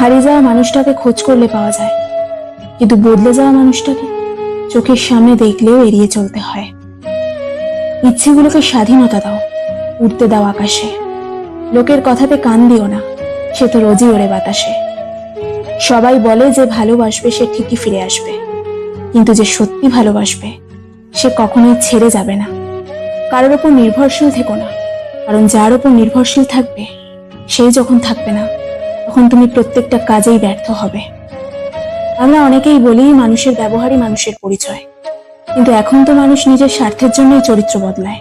হারিয়ে যাওয়া মানুষটাকে খোঁজ করলে পাওয়া যায়। কিন্তু বদলে যাওয়া মানুষটাকে চোখের সামনে দেখলেও এড়িয়ে চলতে হয়। ইচ্ছেগুলোকে স্বাধীনতা দাও উঠতে দাও আকাশে। লোকের কথাতে কান দিও না, সে তো রোজই ওরে বাতাসে। সবাই বলে যে ভালোবাসবে, সে ঠিকই ফিরে আসবে। কিন্তু যে সত্যি ভালোবাসবে, সে কখনোই ছেড়ে যাবে না। কারোর ওপর নির্ভরশীল থেকো না, কারণ যার ওপর নির্ভরশীল থাকবে সেই যখন থাকবে না তখন তুমি প্রত্যেকটা কাজেই ব্যর্থ হবে। আমরা অনেকেই বলি, মানুষের ব্যবহারই মানুষের পরিচয়। কিন্তু এখন তো মানুষ নিজের স্বার্থের জন্যই চরিত্র বদলায়।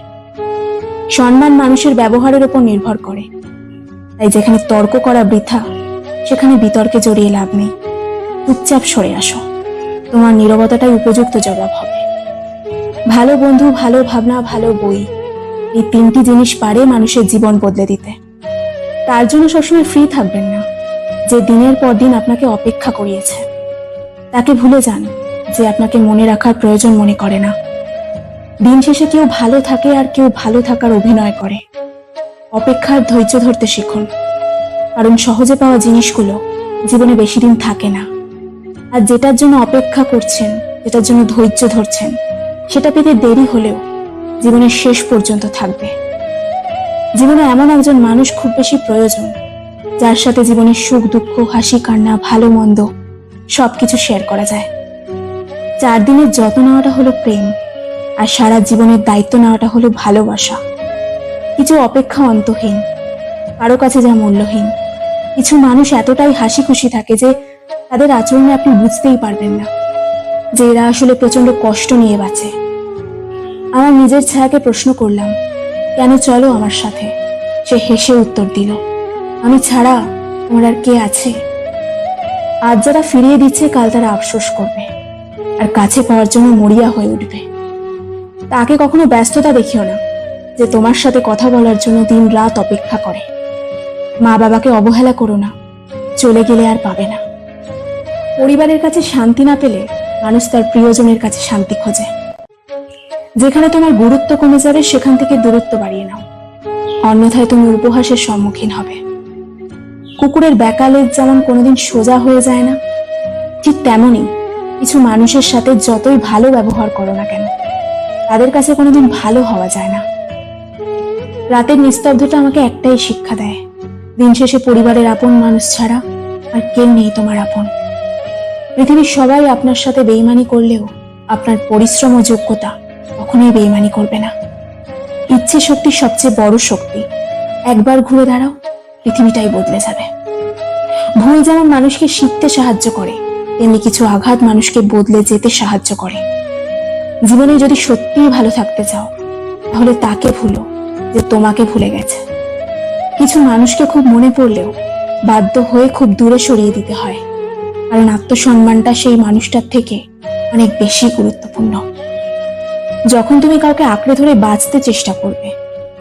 সম্মান মানুষের ব্যবহারের উপর নির্ভর করে। তাই যেখানে তর্ক করা বৃথা, সেখানে বিতর্কে জড়িয়ে লাভ নেই। চুপচাপ সরে আসো। তোমার নীরবতাটাই উপযুক্ত জবাব হবে। ভালো বন্ধু, ভালো ভাবনা, ভালো বই। এই তিনটি জিনিস পারে মানুষের জীবন বদলে দিতে। তার জন্য সবসময় ফ্রি থাকবেন না। যে দিনের পর দিন আপনাকে অপেক্ষা করিয়েছে। তাকে ভুলে যান যে আপনাকে মনে রাখার প্রয়োজন মনে করে না। দিন শেষে কেউ ভালো থাকে আর কেউ ভালো থাকার অভিনয় করে। অপেক্ষার ধৈর্য ধরতে শিখুন। কারণ সহজে পাওয়া জিনিসগুলো জীবনে বেশি দিন থাকে না। আর যেটার জন্য অপেক্ষা করছেন, যেটার জন্য ধৈর্য ধরছেন, সেটা পেতে দেরি হলেও জীবনের শেষ পর্যন্ত থাকবে। জীবনে এমন একজন মানুষ খুব বেশি প্রয়োজন যার সাথে জীবনের সুখ, দুঃখ, হাসি, কান্না, ভালো, মন্দ সবকিছু শেয়ার করা যায়। চার দিনের যত্ন নেওয়াটা হলো প্রেম, আর সারা জীবনের দায়িত্ব নেওয়াটা হলো ভালোবাসা। কিছু অপেক্ষা অন্তহীন, কারও কাছে যা মূল্যহীন। কিছু মানুষ এতটাই হাসি খুশি থাকে যে তাদের আচরণে আপনি বুঝতেই পারবেন না, যে এরা আসলে প্রচণ্ড কষ্ট নিয়ে বাঁচে। আমার নিজের ছায়াকে প্রশ্ন করলাম, কেন চলো আমার সাথে? সে হেসে উত্তর দিল আমি ছাড়া তোমার আর কে আছে? আজ যারা ফিরিয়ে দিচ্ছে, কাল তারা আফসোস করবে। আর কাছে পাওয়ার জন্য মরিয়া হয়ে উঠবে। তাকে কখনো ব্যস্ততা দেখিও না যে তোমার সাথে কথা বলার জন্য দিন রাত অপেক্ষা করে। মা বাবাকে অবহেলা করো না, চলে গেলে আর পাবে না। পরিবারের কাছে শান্তি না পেলে মানুষ তার প্রিয়জনের কাছে শান্তি খোঁজে। যেখানে তোমার গুরুত্ব কমে যাবে, সেখান থেকে দূরত্ব বাড়িয়ে নাও। অন্যথায় তুমি উপহাসের সম্মুখীন হবে। কুকুরের ব্যাকালের যেমন কোনোদিন সোজা হয়ে যায় না, ঠিক তেমনই কিছু মানুষের সাথে যতই ভালো ব্যবহার করো না কেন, তাদের কাছে কোনোদিন ভালো হওয়া যায় না। রাতের নিস্তব্ধতা আমাকে একটাই শিক্ষা দেয়, দিন শেষে পরিবারের আপন মানুষ ছাড়া আর কেউ নেই তোমার আপন। পৃথিবীর সবাই আপনার সাথে বেইমানি করলেও আপনার পরিশ্রম ও যোগ্যতা কখনোই বেইমানি করবে না। ইচ্ছে শক্তি সবচেয়ে বড় শক্তি, একবার ঘুরে দাঁড়াও পৃথিবীটাই বদলে যাবে। ভুল যেমন মানুষকে শিখতে সাহায্য করে, তেমনি কিছু আঘাত মানুষকে বদলে যেতে সাহায্য করে। জীবনে যদি সত্যিই ভালো থাকতে চাও, তাহলে তাকে ভুলো যে তোমাকে ভুলে গেছে। কিছু মানুষকে খুব মনে পড়লেও বাধ্য হয়ে খুব দূরে সরিয়ে দিতে হয়। কারণ আত্মসম্মানটা সেই মানুষটার থেকে অনেক বেশি গুরুত্বপূর্ণ। যখন তুমি কাউকে আঁকড়ে ধরে বাঁচতে চেষ্টা করবে,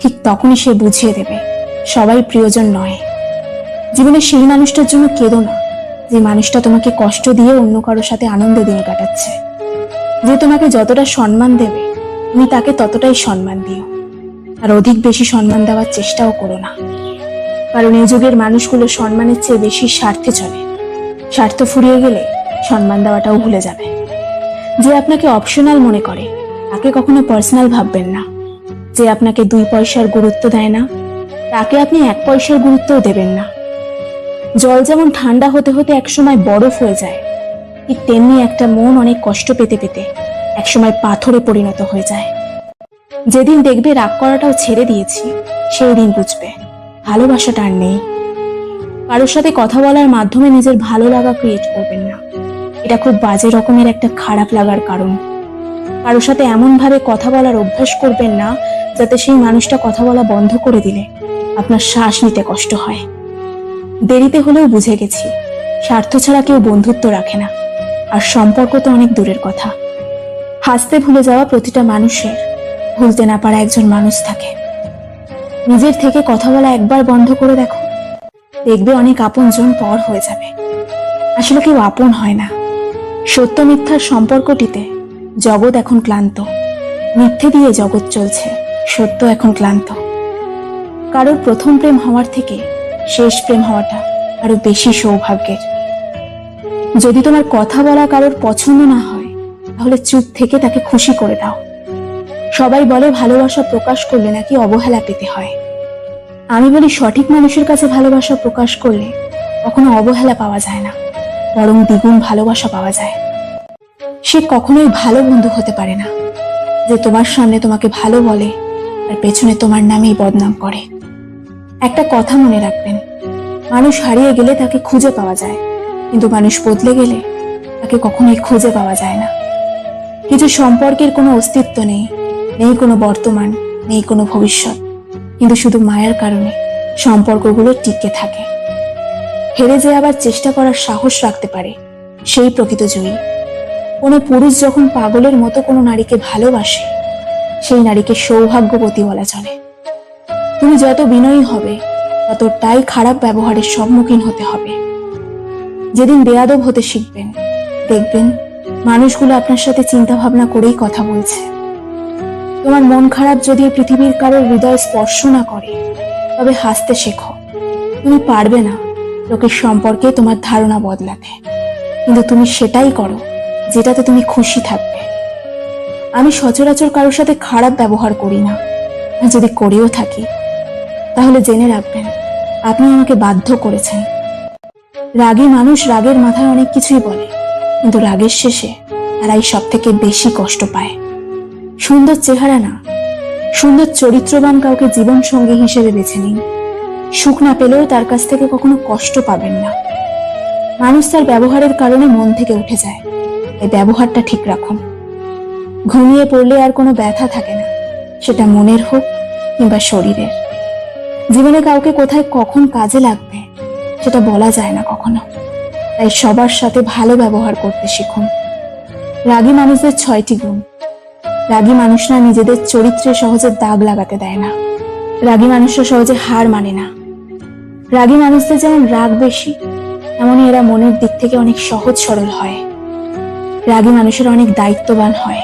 ঠিক তখনই সে বুঝিয়ে দেবে সবাই প্রিয়জন নয়। জীবনে সেই মানুষটার জন্য কেঁদো না, যে মানুষটা তোমাকে কষ্ট দিয়ে অন্য কারোর সাথে আনন্দ দিন কাটাচ্ছে। যে তোমাকে যতটা সম্মান দেবে, তুমি তাকে ততটাই সম্মান দিও। আর অধিক বেশি সম্মান দেওয়ার চেষ্টাও করো না। কারণ এই যুগের মানুষগুলো সম্মানের চেয়ে বেশি স্বার্থে চলে। স্বার্থ ফুরিয়ে গেলে সম্মান দেওয়াটাও ভুলে যাবে। যে আপনাকে অপশনাল মনে করে, তাকে কখনো পার্সোনাল ভাববেন না। যে আপনাকে দুই পয়সার গুরুত্ব দেয় না তাকে আপনি এক পয়সার গুরুত্বও দেবেন না। জল যেমন ঠান্ডা হতে হতে একসময় বরফ হয়ে যায়, ঠিক তেমনি একটা মন অনেক কষ্ট পেতে পেতে একসময় পাথরে পরিণত হয়ে যায়। যেদিন দেখবে রাগ করাটাও ছেড়ে দিয়েছি, সেই দিন বুঝবে, ভালোবাসাটা আর নেই। কারোর সাথে কথা বলার মাধ্যমে নিজের ভালো লাগা ক্রিয়েট করবেন না। এটা খুব বাজে রকমের একটা খারাপ লাগার কারণ। কারোর সাথে এমন ভাবে কথা বলার অভ্যাস করবেন না, যাতে সেই মানুষটা কথা বলা বন্ধ করে দিলে আপনার শ্বাস নিতে কষ্ট হয়। দেরিতে হলেও বুঝে গেছি, স্বার্থ ছাড়া কেউ বন্ধুত্ব রাখে না। আর সম্পর্ক তো অনেক দূরের কথা। হাসতে ভুলে যাওয়া প্রতিটা মানুষের, ভুলতে না পারা একজন মানুষ থাকে। নিজের থেকে কথা বলা একবার বন্ধ করে দেখো, দেখবে অনেক আপনজন পর হয়ে যাবে। আসলে কেউ আপন হয় না। সত্য মিথ্যার সম্পর্কটিতে জগৎ এখন ক্লান্ত। মিথ্যে দিয়ে জগৎ চলছে, সত্য এখন ক্লান্ত। কারোর প্রথম প্রেম হওয়ার থেকে শেষ প্রেম হওয়াটা আরও বেশি সৌভাগ্যের। যদি তোমার কথা বলা কারোর পছন্দ না হয়, তাহলে চুপ থেকে তাকে খুশি করে দাও। সবাই বলে ভালোবাসা প্রকাশ করলে নাকি অবহেলা পেতে হয়। আমি বলি সঠিক মানুষের কাছে ভালোবাসা প্রকাশ করলে কখনো অবহেলা পাওয়া যায় না, বরং দ্বিগুণ ভালোবাসা পাওয়া যায়। সে কখনোই ভালো বন্ধু হতে পারে না, যে তোমার সামনে তোমাকে ভালো বলে আর পেছনে তোমার নামেই বদনাম করে। একটা কথা মনে রাখবেন। মানুষ হারিয়ে গেলে তাকে খুঁজে পাওয়া যায়। কিন্তু মানুষ বদলে গেলে তাকে কখনোই খুঁজে পাওয়া যায় না। কিছু সম্পর্কের কোনো অস্তিত্ব নেই নেই কোনো বর্তমান, নেই কোনো ভবিষ্যৎ। কিন্তু শুধু মায়ার কারণে সম্পর্কগুলো টিকে থাকে। হেরে যে আবার চেষ্টা করার সাহস রাখতে পারে, সেই প্রকৃত জয়ী। কোনো পুরুষ যখন পাগলের মতো কোনো নারীকে ভালোবাসে, সেই নারীকে সৌভাগ্যবতী বলা চলে। তুমি যত বিনয়ী হবে, ততটাই খারাপ ব্যবহারের সম্মুখীন হতে হবে। যেদিন বেয়াদব হতে শিখবেন, দেখবেন মানুষগুলো আপনার সাথে চিন্তা ভাবনা করেই কথা বলছে। তোমার মন খারাপ যদি পৃথিবীর কারোর হৃদয় স্পর্শ না করে, তবে হাসতে শেখো। তুমি পারবে না লোকের সম্পর্কে তোমার ধারণা বদলাতে। কিন্তু তুমি সেটাই করো, যেটাতে তুমি খুশি থাকবে। আমি সচরাচর কারোর সাথে খারাপ ব্যবহার করি না। যদি করেও থাকি তাহলে জেনে রাখবেন, আপনি আমাকে বাধ্য করেছেন। রাগী মানুষ রাগের মাথায় অনেক কিছুই বলে, কিন্তু রাগের শেষে তারাই সব থেকে বেশি কষ্ট পায়। সুন্দর চেহারা না, সুন্দর চরিত্রবান কাউকে জীবন সঙ্গী হিসেবে বেছে নিন। সুখ না পেলেও তার কাছ থেকে কখনো কষ্ট পাবেন না। মানুষ তার ব্যবহারের কারণে মন থেকে উঠে যায়, এই ব্যবহারটা ঠিক রাখুন। ঘুমিয়ে পড়লে আর কোনো ব্যথা থাকে না, সেটা মনের হোক কিংবা শরীরের। জীবনে কাউকে কোথায় কখন কাজে লাগবে, সেটা বলা যায় না কখনো। তাই সবার সাথে ভালো ব্যবহার করতে শিখুন। রাগী মানুষদের ছয়টি গুণ। রাগী মানুষরা নিজেদের চরিত্রে সহজে দাগ লাগাতে দেয় না। রাগী মানুষরা সহজে হার মানে না। রাগী মানুষদের যেমন রাগ বেশি, তেমনই এরা মনের দিক থেকে অনেক সহজ সরল হয়। রাগী মানুষেরা অনেক দায়িত্ববান হয়।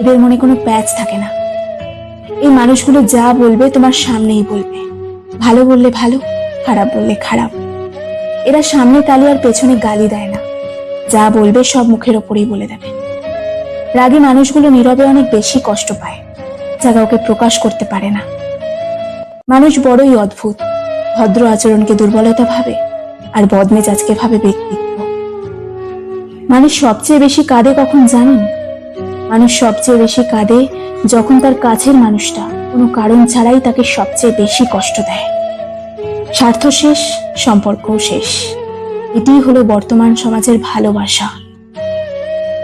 এদের মনে কোনো প্যাচ থাকে না। এই মানুষগুলো যা বলবে তোমার সামনেই বলবে। ভালো বললে ভালো, খারাপ বললে খারাপ। এরা সামনে তালি আর পেছনে গালি দেয় না। যা বলবে সব মুখের ওপরেই বলে দেবে। রাগী মানুষগুলো নীরবে অনেক বেশি কষ্ট পায়। যা কাউকে প্রকাশ করতে পারে না। মানুষ বড়ই অদ্ভুত। ভদ্র আচরণকে দুর্বলতা ভাবে আর বদমেজাজকে ভাবে ব্যক্তিত্ব। মানুষ সবচেয়ে বেশি কাঁদে কখন জানেন? মানুষ সবচেয়ে বেশি কাঁদে যখন তার কাছের মানুষটা কোনো কারণ ছাড়াই তাকে সবচেয়ে বেশি কষ্ট দেয়। স্বার্থ শেষ, সম্পর্কও শেষ। এটিই হলো বর্তমান সমাজের ভালোবাসা।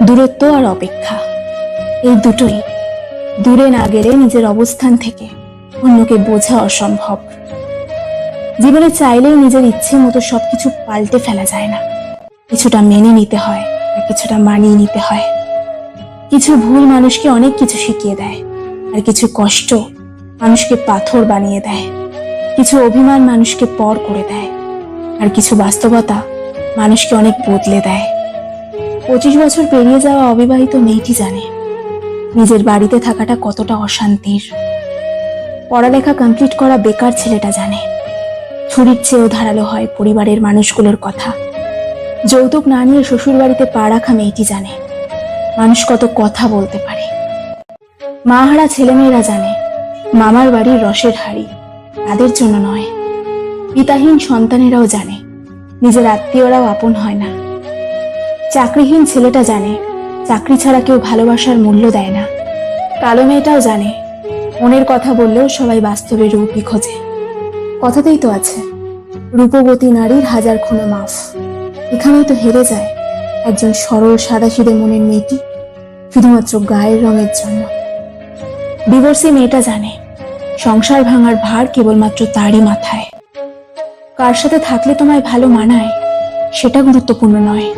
দূরত্ব আর অপেক্ষা। এই দুটোই দূরে না গেলে নিজের অবস্থান থেকে অন্যকে বোঝা অসম্ভব। জীবনে চাইলেই নিজের ইচ্ছে মতো সবকিছু পাল্টে ফেলা যায় না। কিছুটা মেনে নিতে হয় আর কিছুটা মানিয়ে নিতে হয়। কিছু ভুল মানুষকে অনেক কিছু শিখিয়ে দেয় আর কিছু কষ্ট মানুষকে পাথর বানিয়ে দেয়, কিছু অভিমান মানুষকে পর করে দেয়, আর কিছু বাস্তবতা মানুষকে অনেক বদলে দেয়। পঁচিশ বছর পেরিয়ে যাওয়া অবিবাহিত মেয়েটি জানে, নিজের বাড়িতে থাকাটা কতটা অশান্তির। পড়ালেখা কমপ্লিট করা বেকার ছেলেটা জানে, ছুরির চেয়েও ধারালো হয় পরিবারের মানুষগুলোর কথা। যৌতুক না নিয়ে শ্বশুর বাড়িতে পা রাখা মেয়েটি জানে, মানুষ কত কথা বলতে পারে। মাহারা ছেলেমেয়েরা জানে মামার বাড়ির রসের হাড়ি। তাদের জন্য নয়। পিতাহীন সন্তানেরাও জানে, নিজের আত্মীয়রাও আপন হয় না। চাকরিহীন ছেলেটা জানে, চাকরি ছাড়া কেউ ভালোবাসার মূল্য দেয় না। কালো মেয়েটাও জানে, মনের কথা বললেও সবাই বাস্তবে রূপই খোঁজে। কথাতেই তো আছে, রূপবতী নারীর হাজার খুনো মাফ। এখানেই তো হেরে যায় একজন সরল সাদাসিধে মনের মেয়েটি, শুধুমাত্র গায়ের রঙের জন্য। ডিভোর্সি মেয়েটা জানে, সংসার ভাঙার ভার কেবলমাত্র তারই মাথায়। কার সাথে থাকলে তোমায় ভালো মানায়, সেটা গুরুত্বপূর্ণ নয়।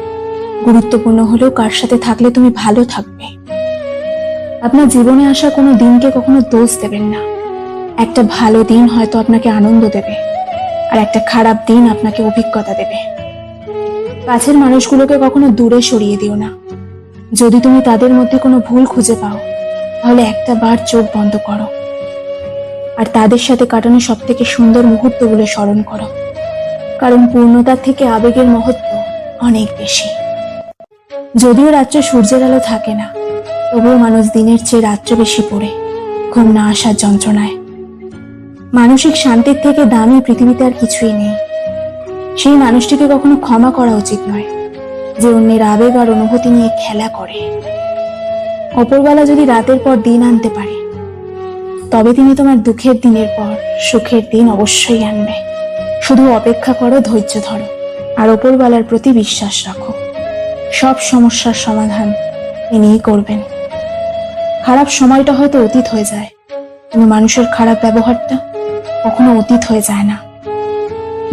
গুরুত্বপূর্ণ হলেও কার সাথে থাকলে তুমি ভালো থাকবে। আপনার জীবনে আসা কোনো দিনকে কখনো দোষ দেবেন না। একটা ভালো দিন হয়তো আপনাকে আনন্দ দেবে, আর একটা খারাপ দিন আপনাকে অভিজ্ঞতা দেবে। কাছের মানুষগুলোকে কখনো দূরে সরিয়ে দিও না। যদি তুমি তাদের মধ্যে কোনো ভুল খুঁজে পাও তাহলে একটা বার চোখ বন্ধ করো। আর তাদের সাথে কাটানো সব থেকে সুন্দর মুহূর্তগুলো স্মরণ করো। কারণ পূর্ণতার থেকে আবেগের মহত্ব অনেক বেশি। যদিও রাত্রে সূর্যের আলো থাকে না, তবুও মানুষ দিনের চেয়ে রাত্রে বেশি পড়ে, ঘুম না আসার যন্ত্রণায়। মানসিক শান্তির থেকে দামি পৃথিবীতে আর কিছুই নেই। সেই মানুষটিকে কখনো ক্ষমা করা উচিত নয়, যে অন্যের আবেগ আর অনুভূতি নিয়ে খেলা করে। অপরবেলা যদি রাতের পর দিন আনতে পারে, তবে তিনি তোমার দুঃখের দিনের পর সুখের দিন অবশ্যই আনবে। শুধু অপেক্ষা করো, ধৈর্য ধরো, আর ওপরবেলার প্রতি বিশ্বাস রাখো। সব সমস্যার সমাধান ইনিই করবেন। খারাপ সময়টা হয়তো অতীত হয়ে যায়, কিন্তু মানুষের খারাপ ব্যবহারটা কখনো অতীত হয়ে যায় না।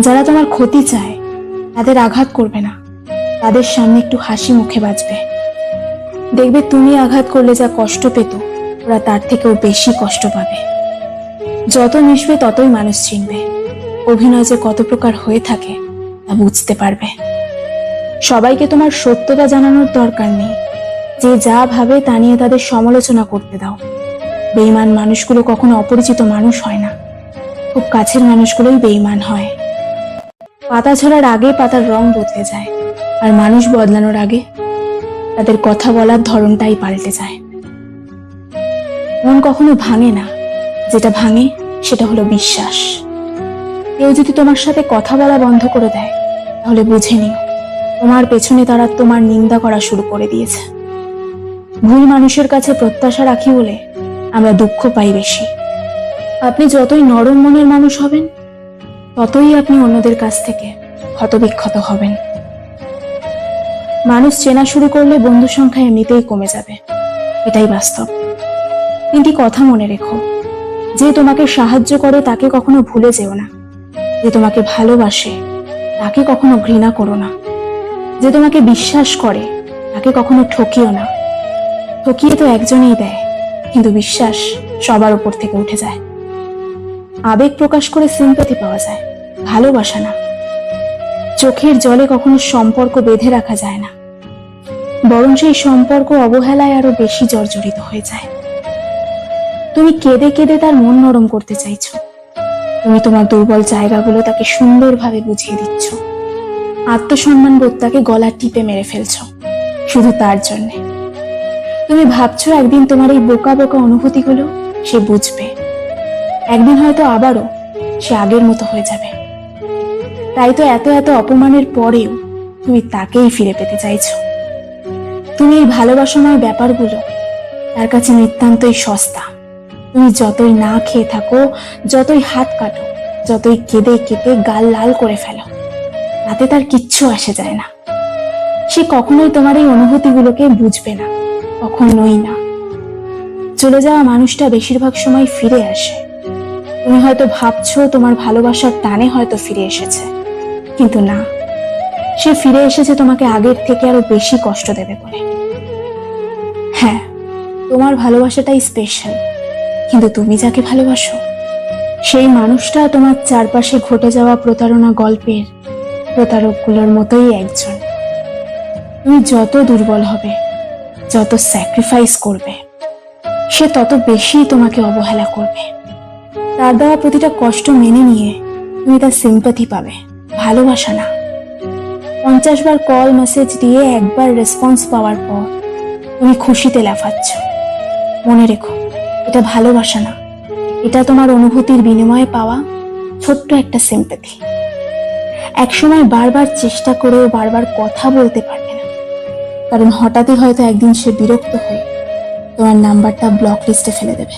যারা তোমার ক্ষতি চায়, তাদের আঘাত করবে না। তাদের সামনে একটু হাসি মুখে বাঁচবে দেখবে তুমি আঘাত করলে যা কষ্ট পেত, ওরা তার থেকেও বেশি কষ্ট পাবে। যত মিশবে ততই মানুষ চিনবে। অভিনয় যে কত প্রকার হয়ে থাকে, তা বুঝতে পারবে। সবাইকে তোমার সত্যতা জানানোর দরকার নেই। যে যা ভাবে তা নিয়ে তাদের সমালোচনা করতে দাও। বেইমান মানুষগুলো কখনো অপরিচিত মানুষ হয় না। খুব কাছের মানুষগুলোই বেইমান হয়। পাতা ঝরার আগে পাতার রং বদলে যায়, আর মানুষ বদলানোর আগে তাদের কথা বলার ধরনটাই পাল্টে যায়। মন কখনো ভাঙে না। যেটা ভাঙে, সেটা হলো বিশ্বাস। কেউ যদি তোমার সাথে কথা বলা বন্ধ করে দেয়, তাহলে বুঝে নিও, তোমার পেছনে তারা তোমার নিন্দা করা শুরু করে দিয়েছে। ভুল মানুষের কাছে প্রত্যাশা রাখি বলে আমরা দুঃখ পাই বেশি। আপনি যতই নরম মনের মানুষ হবেন, ততই আপনি অন্যদের কাছ থেকে ক্ষতবিক্ষত হবেন। মানুষ চেনা শুরু করলে বন্ধু সংখ্যা এমনিতেই কমে যাবে। এটাই বাস্তব। তিনটি কথা মনে রেখো। যে তোমাকে সাহায্য করে তাকে কখনো ভুলে যেও না। যে তোমাকে ভালোবাসে, তাকে কখনো ঘৃণা করো না। যে তোমাকে বিশ্বাস করে, তাকে কখনো ঠকিও না। ঠকিয়ে তো একজনেই দেয়, কিন্তু বিশ্বাস সবার উপর থেকে উঠে যায়। আবেগ প্রকাশ করে সিম্পাতি পাওয়া যায়, ভালোবাসা না। চোখের জলে কখনো সম্পর্ক বেঁধে রাখা যায় না। বরং সেই সম্পর্ক অবহেলায় আরও বেশি জর্জরিত হয়ে যায়। তুমি কেঁদে কেঁদে তার মন নরম করতে চাইছো। তুমি তোমার দুর্বল জায়গাগুলো তাকে সুন্দরভাবে বুঝিয়ে দিচ্ছ। আত্মসম্মান বোধ তাকে গলা টিপে মেরে ফেলছ, শুধু তার জন্যে। তুমি ভাবছ একদিন তোমার এই বোকা বোকা অনুভূতিগুলো সে বুঝবে। একদিন হয়তো আবারও সে আগের মতো হয়ে যাবে। তাই তো এত এত অপমানের পরেও তুমি তাকেই ফিরে পেতে চাইছো। তুমি এই ভালোবাসাময় ব্যাপারগুলো, তার কাছে নিতান্তই সস্তা। তুমি যতই না খেয়ে থাকো, যতই হাত কাটো, যতই কেঁদে কেটে গাল লাল করে ফেলো, তাতে তার কিচ্ছু আসে যায় না। সে কখনোই তোমার এই অনুভূতিগুলোকে বুঝবে না, কখনোই না। চলে যাওয়া মানুষটা বেশিরভাগ সময় ফিরে আসে। তুমি হয়তো ভাবছ তোমার ভালোবাসার টানে হয়তো ফিরে এসেছে, কিন্তু না। সে ফিরে এসেছে তোমাকে আগের থেকে আরও বেশি কষ্ট দেবে বলে। হ্যাঁ তোমার ভালোবাসাটাই স্পেশাল কিন্তু তুমি যাকে ভালোবাসো, সেই মানুষটা তোমার চারপাশে ঘটে যাওয়া প্রতারণা গল্পের প্রতারকগুলোর মতোই একজন। তুমি যত দুর্বল হবে, যত স্যাক্রিফাইস করবে, সে তত বেশি তোমাকে অবহেলা করবে। তার দেওয়া প্রতিটা কষ্ট মেনে নিয়ে তুমি তার সিম্পাথি পাবে। ভালোবাসা না। পঞ্চাশ বার কল মেসেজ দিয়ে একবার রেসপন্স পাওয়ার পর তুমি খুশিতে লাফাচ্ছ। মনে রেখো, এটা ভালোবাসা না। এটা তোমার অনুভূতির বিনিময়ে পাওয়া ছোট্ট একটা সিম্পাথি একসময় বারবার চেষ্টা করেও বারবার কথা বলতে পারবে না। কারণ হঠাৎই হয়তো একদিন সে বিরক্ত হয়ে তোমার নাম্বারটা ব্লক লিস্টে ফেলে দেবে।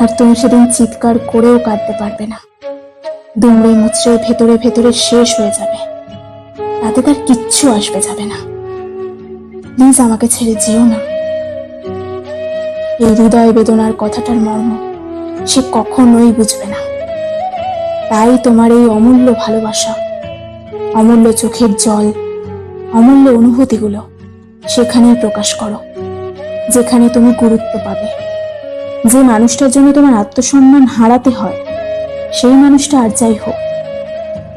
আর তুমি সেদিন চিৎকার করেও কাঁদতে পারবে না। দুমড়ে মুচড়ে ভেতরে ভেতরে শেষ হয়ে যাবে। তাতে তার কিচ্ছু আসবে যাবে না। প্লিজ আমাকে ছেড়ে যেও না। এই হৃদয় বেদনার কথাটার মর্ম সে কখনোই বুঝবে না। তাই তোমার এই অমূল্য ভালোবাসা, অমূল্য চোখের জল, অমূল্য অনুভূতিগুলো সেখানেই প্রকাশ করো, যেখানে তুমি গুরুত্ব পাবে। যে মানুষটার জন্য তোমার আত্মসম্মান হারাতে হয়, সেই মানুষটা আর যাই হোক,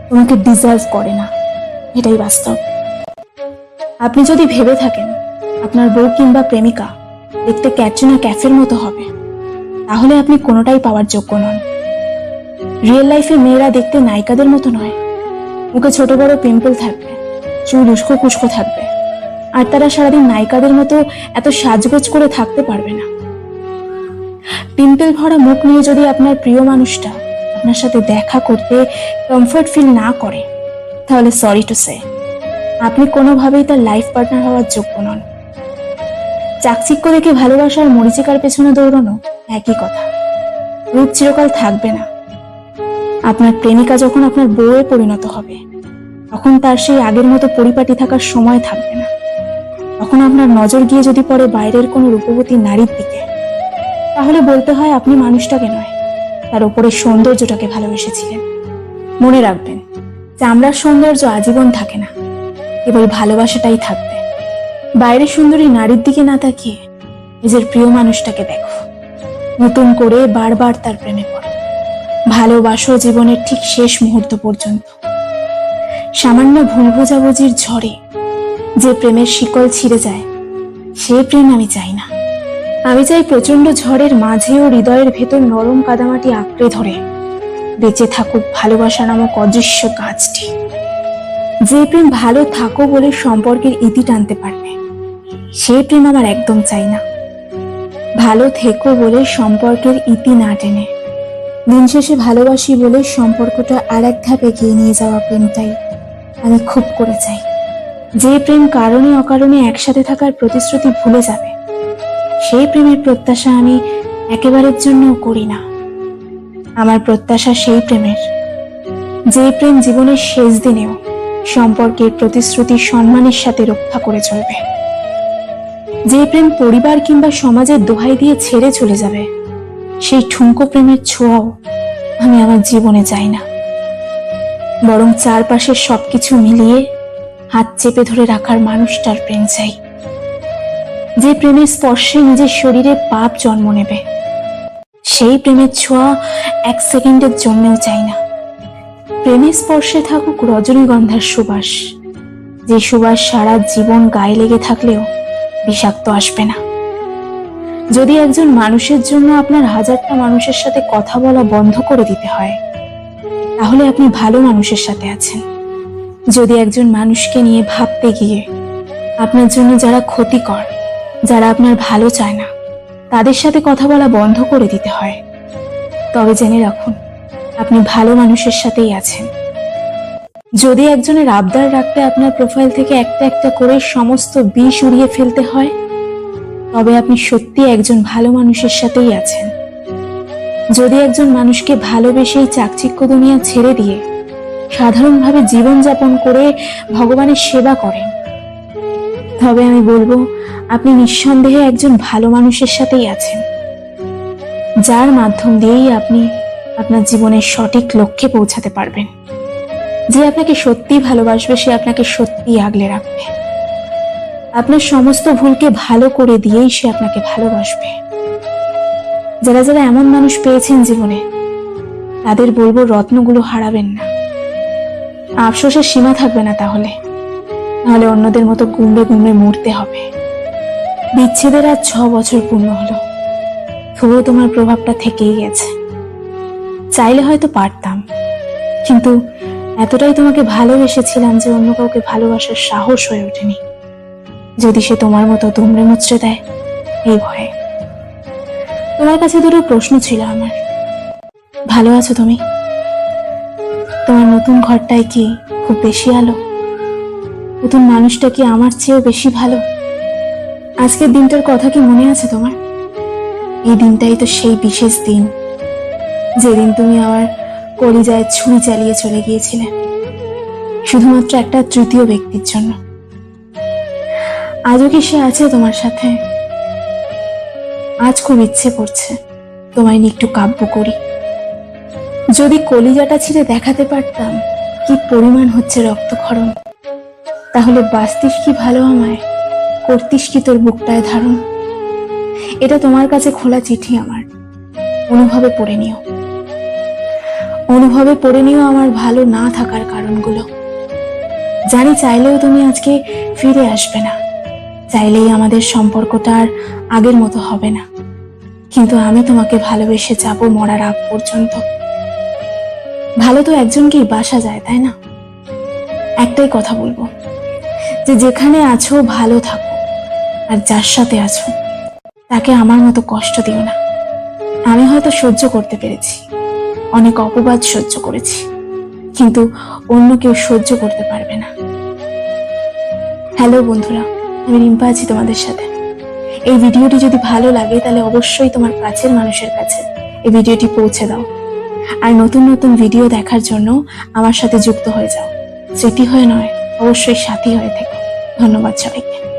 তোমাকে ডিজার্ভ করে না। এটাই বাস্তব। আপনি যদি ভেবে থাকেন, আপনার বউ কিংবা প্রেমিকা দেখতে ক্যাটরিনা ক্যাফের মতো হবে, তাহলে আপনি কোনোটাই পাওয়ার যোগ্য নন। রিয়েল লাইফে মেয়েরা দেখতে নায়িকাদের মতো নয়। মুখে ছোট বড় পিম্পল থাকবে, চুল উস্কো কুস্কো থাকবে, আর তারা সারাদিন নায়িকাদের মতো এত সাজগোজ করে থাকতে পারবে না। পিম্পল ভরা মুখ নিয়ে যদি আপনার প্রিয় মানুষটা আপনার সাথে দেখা করতে কমফর্ট ফিল না করে তাহলে সরি টু সে আপনি কোনোভাবেই তার লাইফ পার্টনার হওয়ার যোগ্য নন। চাকচিক্য দেখে ভালোবাসার মরিচিকার পেছনে দৌড়ানো একই কথা। রূপ চিরকাল থাকবে না। আপনার প্রেমিকা যখন আপনার বউয়ে পরিণত হবে, তখন তার সেই আগের মতো পরিপাটি থাকার সময় থাকবে না। তখন আপনার নজর গিয়ে যদি পড়ে বাইরের কোনো রূপবতী নারীর দিকে, তাহলে বলতে হয় আপনি মানুষটাকে নয়, তার উপরে সৌন্দর্যটাকে ভালোবেসেছিলেন। মনে রাখবেন চামড়ার সৌন্দর্য আজীবন থাকে না। কেবল ভালোবাসাটাই থাকবে। বাইরে সুন্দরী নারীর দিকে না তাকিয়ে নিজের প্রিয় মানুষটাকে দেখো। নতুন করে বারবার তার প্রেমে পড়ো। ভালোবাসো জীবনের ঠিক শেষ মুহূর্ত পর্যন্ত। সামান্য ভুল বোঝাবুঝির ঝড়ে যে প্রেমের শিকল ছিঁড়ে যায়, সে প্রেম আমি চাই না। আমি চাই প্রচণ্ড ঝড়ের মাঝেও হৃদয়ের ভেতর নরম কাদামাটি আঁকড়ে ধরে। বেঁচে থাকুক ভালোবাসা নামক অদৃশ্য গাছটি যে প্রেম ভালো থাকো বলে সম্পর্কের ইতি টানতে পারবে, সে প্রেম আমার একদম চাই না। ভালো থেকো বলে সম্পর্কের ইতি না টেনে। দিন শেষে ভালোবাসি বলে সম্পর্কটা আর এক ধাপ এগিয়ে নিয়ে যাওয়া প্রেমটাই আমি খুব করে চাই। যে প্রেম কারণে অকারণে একসাথে থাকার প্রতিশ্রুতি ভুলে যাবে, সেই প্রেমের প্রত্যাশা আমি একেবারের জন্য করি না। আমার প্রত্যাশা সেই প্রেমের। যে প্রেম জীবনের শেষ দিনেও সম্পর্কের প্রতিশ্রুতি সম্মানের সাথে রক্ষা করে চলবে। যে প্রেম পরিবার কিংবা সমাজের দোহাই দিয়ে ছেড়ে চলে যাবে, সেই ঠুনকো প্রেমের ছোঁয়াও আমি আমার জীবনে চাই না। বরং চারপাশের সবকিছু মিলিয়ে হাত চেপে ধরে রাখার মানুষটার প্রেম চাই। যে প্রেমের স্পর্শে নিজের শরীরে পাপ জন্ম নেবে সেই প্রেমের ছোঁয়া এক সেকেন্ডের জন্যও চাই না। প্রেমের স্পর্শে থাকুক রজনীগন্ধার সুবাস। যে সুবাস সারা জীবন গায়ে লেগে থাকলেও বিষাক্ত আসবে না। যদি একজন মানুষের জন্য আপনার হাজারটা মানুষের সাথে কথা বলা বন্ধ করে দিতে হয়, তাহলে আপনি ভালো মানুষের সাথে আছেন। যদি একজন মানুষকে নিয়ে ভাবতে গিয়ে আপনার জন্য যারা ক্ষতিকর, যারা আপনার ভালো চায় না তাদের সাথে কথা বলা বন্ধ করে দিতে হয়। তবে জেনে রাখুন, আপনি ভালো মানুষের সাথেই আছেন। যদি একজনের আবদার রাখতে আপনার প্রোফাইল থেকে একটা একটা করে সমস্ত বিষ উড়িয়ে ফেলতে হয়, তবে আপনি সত্যি একজন ভালো মানুষের সাথেই আছেন। যদি একজন মানুষকে ভালোবেসেই চাকচিক্য দুনিয়া ছেড়ে দিয়ে সাধারণভাবে জীবনযাপন করে ভগবানের সেবা করেন তবে আমি বলব, আপনি নিঃসন্দেহে একজন ভালো মানুষের সাথেই আছেন, যার মাধ্যম দিয়েই আপনি আপনার জীবনের সঠিক লক্ষ্যে পৌঁছাতে পারবেন। যে আপনাকে সত্যি ভালোবাসবে, সে আপনাকে সত্যি আগলে রাখবে। আপনার সমস্ত ভুলকে ভালো করে দিয়েই সে আপনাকে ভালোবাসবে। যারা যারা এমন মানুষ পেয়েছেন জীবনে, তাদের বলব, রত্নগুলো হারাবেন না। আফসোসের সীমা থাকবে না তাহলে। নাহলে অন্যদের মতো গুমড়ে গুমড়ে মরতে হবে। বিচ্ছেদের আজ ছ বছর পূর্ণ হলো। তবুও তোমার প্রভাবটা থেকেই গেছে। চাইলে হয়তো পারতাম। কিন্তু এতটাই তোমাকে ভালোবেসেছিলাম যে অন্য কাউকে ভালোবাসার সাহস হয়ে ওঠেনি। যদি সে তোমার মতো দুমড়ে মুচড়ে দেয়, এই ভয়ে। তোমার কাছে দুটো প্রশ্ন ছিল আমার। ভালো আছো তুমি? তোমার নতুন ঘরটায় কি খুব বেশি আলো? নতুন মানুষটা কি আমার চেয়েও বেশি ভালো? আজকের দিনটার কথা কি মনে আছে তোমার? এই দিনটাই তো সেই বিশেষ দিন, যেদিন তুমি আমার কলিজায় ছুরি চালিয়ে চলে গিয়েছিলে, শুধুমাত্র একটা তৃতীয় ব্যক্তির জন্য। আজও কি সে আছে তোমার সাথে? আজ খুব ইচ্ছে করছে তোমায় নিয়ে একটু কাব্য করি। যদি কলিজাটা ছিঁড়ে দেখাতে পারতাম, কি পরিমাণ হচ্ছে রক্তক্ষরণ। তাহলে বাঁচতিস কি ভালো আমায়? করতিস কি তোর বুকটায় ধারণ? এটা তোমার কাছে খোলা চিঠি আমার। অনুভবে পড়ে নিও। অনুভবে পড়ে নিও আমার ভালো না থাকার কারণগুলো। জানি চাইলেও তুমি আজকে ফিরে আসবে না। চাইলেই আমাদের সম্পর্কটা আর আগের মতো হবে না। কিন্তু আমি তোমাকে ভালোবেসে যাব মরার আগ পর্যন্ত। ভালো তো একজনকেই বাসা যায়, তাই না? একটাই কথা বলব। যে যেখানে আছো, ভালো থাকো। আর যার সাথে আছো, তাকে আমার মতো কষ্ট দিও না। আমি হয়তো সহ্য করতে পেরেছি, অনেক অপবাদ সহ্য করেছি, কিন্তু অন্য কেউ সহ্য করতে পারবে না। হ্যালো বন্ধুরা, আমি রিম্পা আছি তোমাদের সাথে। এই ভিডিওটি যদি ভালো লাগে, তাহলে অবশ্যই তোমার কাছের মানুষের কাছে এই ভিডিওটি পৌঁছে দাও। আর নতুন নতুন ভিডিও দেখার জন্য আমার সাথে যুক্ত হয়ে যাও। স্মৃতি হয়ে নয়, অবশ্যই সাথী হয়ে থেকো। ধন্যবাদ সবাইকে।